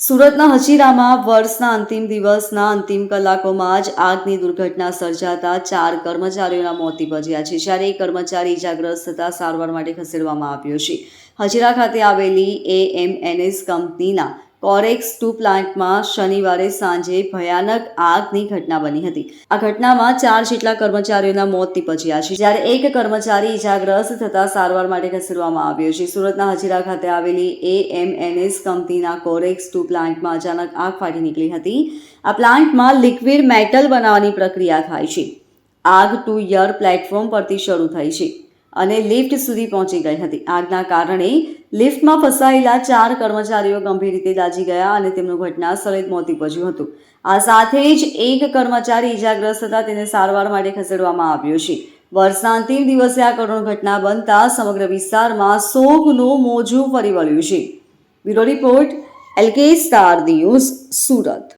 સુરતના હજીરામાં વર્ષના અંતિમ દિવસના અંતિમ કલાકોમાં જ આગની દુર્ઘટના સર્જાતા ચાર કર્મચારીઓના મોત નિપજ્યા છે. જ્યારે એક કર્મચારી ઇજાગ્રસ્ત થતા સારવાર માટે ખસેડવામાં આવ્યો છે. હજીરા ખાતે આવેલી એએમએનએસ કંપનીના કોરેક્સ ટુ પ્લાન્ટમાં શનિવારે સાંજે ભયાનક આગની ઘટના બની હતી. આ ઘટનામાં ચાર જેટલા કર્મચારીઓના મોત નીપજ્યા છે. જ્યારે એક કર્મચારી ઇજાગ્રસ્ત થતા સારવાર માટે ખસેડવામાં આવ્યો છે. સુરતના હજીરા ખાતે આવેલી એએમએનએસ કંપનીના કોરેક્સ ટુ પ્લાન્ટમાં અચાનક આગ ફાટી નીકળી હતી. આ પ્લાન્ટમાં લિક્વિડ મેટલ બનાવવાની પ્રક્રિયા થાય છે. આગ ટુ યર પ્લેટફોર્મ પરથી શરૂ થઈ છે. અને લિફ્ટ સુધી પહોંચી ગઈ હતી. આગના કારણે લિફ્ટમાં ફસાયેલા ચાર કર્મચારીઓ ગંભીર રીતે દાઝી ગયા અને તેમનું ઘટના સ્થળે જ મોત નીપજ્યું હતું. આ સાથે જ એક કર્મચારી ઇજાગ્રસ્ત હતા તેને સારવાર માટે ખસેડવામાં આવ્યો છે. વર્ષના અંતિમ દિવસે આ કરુણ ઘટના બનતા સમગ્ર વિસ્તારમાં શોકનું મોજું ફરી વળ્યું છે. Bureau report, LK star news Surat.